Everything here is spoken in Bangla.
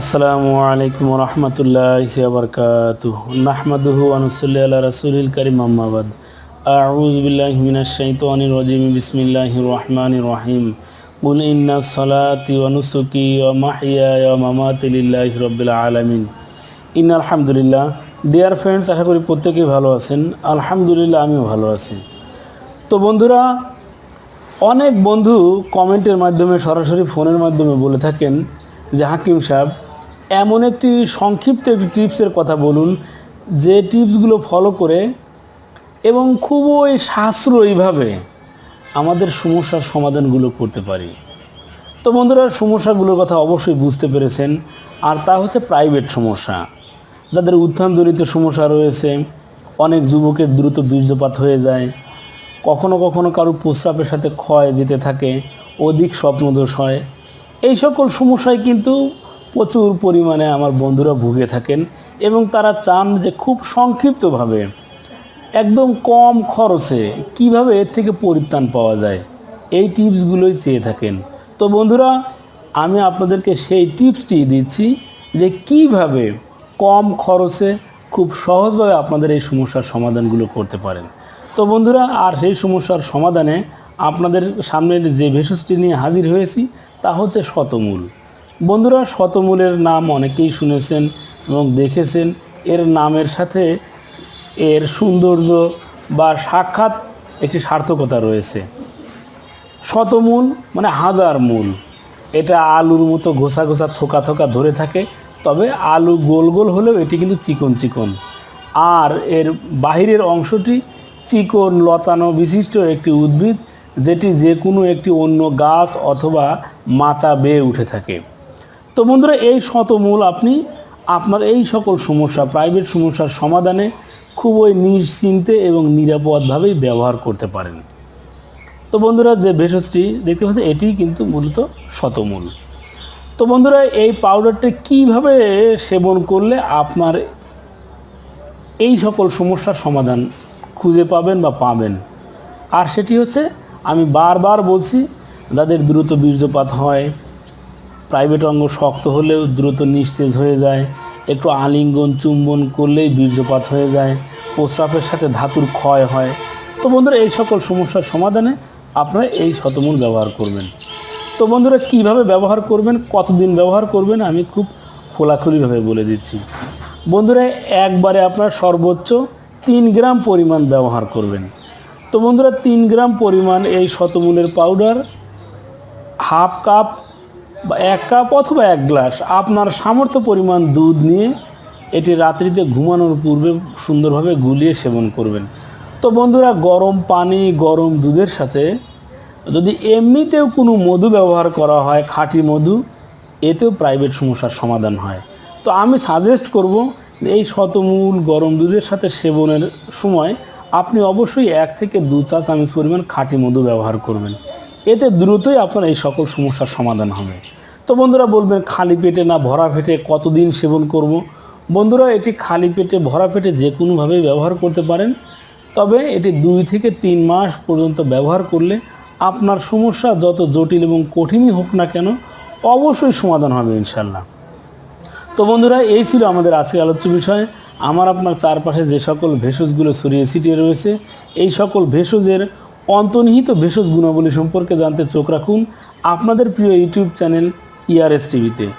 আসসালামু আলাইকুম রহমতুল্লাহ বরকাত নাহমাদুহু আনুসল্লি আল্লাহ রসুলিল করিম মিনাশ শাইতানির রাজিম। বিসমিল্লাহির রহমানির রহিম। কুল ইন্না সালাতি ওয়া নুসুকি ওয়া মাহইয়ায়া ওয়া মামাতি লিল্লাহি রাব্বিল আলামিন। ইন আলহামদুলিল্লাহ। ডিয়ার ফ্রেন্ডস আশা করি প্রত্যেকেই ভালো আছেন। আলহামদুলিল্লাহ, আমিও ভালো আছি। তো বন্ধুরা, অনেক বন্ধু কমেন্টের মাধ্যমে, সরাসরি ফোনের মাধ্যমে বলে থাকেন যে হাকিম সাহেব, এমন একটি সংক্ষিপ্ত একটি টিপসের কথা বলুন যে টিপসগুলো ফলো করে এবং খুবই সাশ্রয়ীভাবে আমাদের সমস্যার সমাধানগুলো করতে পারি। তো বন্ধুরা, সমস্যাগুলোর কথা অবশ্যই বুঝতে পেরেছেন। আর তা হচ্ছে প্রাইভেট সমস্যা। যাদের উত্থানজনিত সমস্যা রয়েছে, অনেক যুবকের দ্রুত বীর্যপাত হয়ে যায়, কখনো কখনো কারও প্রস্রাবের সাথে ক্ষয় যেতে থাকে, অধিক স্বপ্নদোষ হয়। এই সকল সমস্যায় কিন্তু প্রচুর পরিমাণে আমার বন্ধুরা ভুগে থাকেন এবং তারা চান যে খুব সংক্ষিপ্তভাবে, একদম কম খরচে কীভাবে এর থেকে পরিত্রাণ পাওয়া যায়, এই টিপসগুলোই চেয়ে থাকেন। তো বন্ধুরা, আমি আপনাদেরকে সেই টিপসটি দিচ্ছি যে কীভাবে কম খরচে খুব সহজভাবে আপনাদের এই সমস্যার সমাধানগুলো করতে পারেন। তো বন্ধুরা, আর সেই সমস্যার সমাধানে আপনাদের সামনের যে ভেষজটি নিয়ে হাজির হয়েছি তা হচ্ছে শতমূল। বন্ধুরা, শতমূলের নাম অনেকেই শুনেছেন এবং দেখেছেন। এর নামের সাথে এর সৌন্দর্য বা সাক্ষাৎ একটি সার্থকতা রয়েছে। শতমূল মানে হাজার মূল। এটা আলুর মতো ঘোষা ঘোষা থোকা থোকা ধরে থাকে, তবে আলু গোল গোল হলেও এটি কিন্তু চিকন চিকন। আর এর বাহিরের অংশটি চিকন লতানো বিশিষ্ট একটি উদ্ভিদ যেটি যে কোনো একটি অন্য গাছ অথবা মাচা বেয়ে উঠে থাকে। তো বন্ধুরা, এই শতমূল আপনি আপনার এই সকল সমস্যা প্রাইভেট সমস্যার সমাধানে খুবই নিশ্চিন্তে এবং নিরাপদভাবেই ব্যবহার করতে পারেন। তো বন্ধুরা, যে ভেষজটি দেখতে পাচ্ছেন, এটি কিন্তু মূলত শতমূল। তো বন্ধুরা, এই পাউডারটি কীভাবে সেবন করলে আপনার এই সকল সমস্যার সমাধান খুঁজে পাবেন বা পাবেন? আর সেটি হচ্ছে আমি বারবার বলছি, যাদের দ্রুত বীর্যপাত হয় প্রাইভেট অঙ্গ শক্ত হলেও দ্রুত নিস্তেজ হয়ে যায়, একটু আলিঙ্গন চুম্বন করলেই বীর্যপাত হয়ে যায়, প্রস্রাবের সাথে ধাতুর ক্ষয় হয়। তো বন্ধুরা, এই সকল সমস্যার সমাধানে আপনারা এই শতমূল ব্যবহার করবেন। তো বন্ধুরা, কীভাবে ব্যবহার করবেন, কতদিন ব্যবহার করবেন, আমি খুব খোলাখুলিভাবে বলে দিচ্ছি। বন্ধুরা, একবারে আপনার সর্বোচ্চ তিন গ্রাম পরিমাণ ব্যবহার করবেন। তো বন্ধুরা, তিন গ্রাম পরিমাণ এই শতমূলের পাউডার হাফ কাপ বা এক কাপ অথবা এক গ্লাস আপনার সামর্থ্য পরিমাণ দুধ নিয়ে এটি রাত্রিতে ঘুমানোর পূর্বে সুন্দরভাবে গুলিয়ে সেবন করবেন। তো বন্ধুরা, গরম পানি, গরম দুধের সাথে যদি এমনিতেও কোনো মধু ব্যবহার করা হয়, খাঁটি মধু, এতেও প্রাইভেট সমস্যার সমাধান হয়। তো আমি সাজেস্ট করব, এই শতমূল গরম দুধের সাথে সেবনের সময় আপনি অবশ্যই এক থেকে দু চা চামচ পরিমাণ খাঁটি মধু ব্যবহার করবেন। এতে দ্রুতই আপনার এই সকল সমস্যার সমাধান হবে। তো বন্ধুরা বলবেন, খালি পেটে না ভরা পেটে কতদিন সেবন করব। বন্ধুরা, এটি খালি পেটে, ভরা পেটে যে কোনোভাবেই ব্যবহার করতে পারেন। তবে এটি দুই থেকে তিন মাস পর্যন্ত ব্যবহার করলে আপনার সমস্যা যত জটিল এবং কঠিনই হোক না কেন, অবশ্যই সমাধান হবে ইনশাল্লাহ তো বন্ধুরা, এই ছিল আমাদের আজকের আলোচ্য বিষয়। আমার আপনার চারপাশে যে সকল ভেষজগুলো ছড়িয়ে ছিটিয়ে রয়েছে, এই সকল ভেষজের অন্তর্নিহিত ভেষজ গুণাবলী সম্পর্কে জানতে চোখ রাখুন আপনাদের প্রিয় ইউটিউব চ্যানেল ইআরএস টিভিতে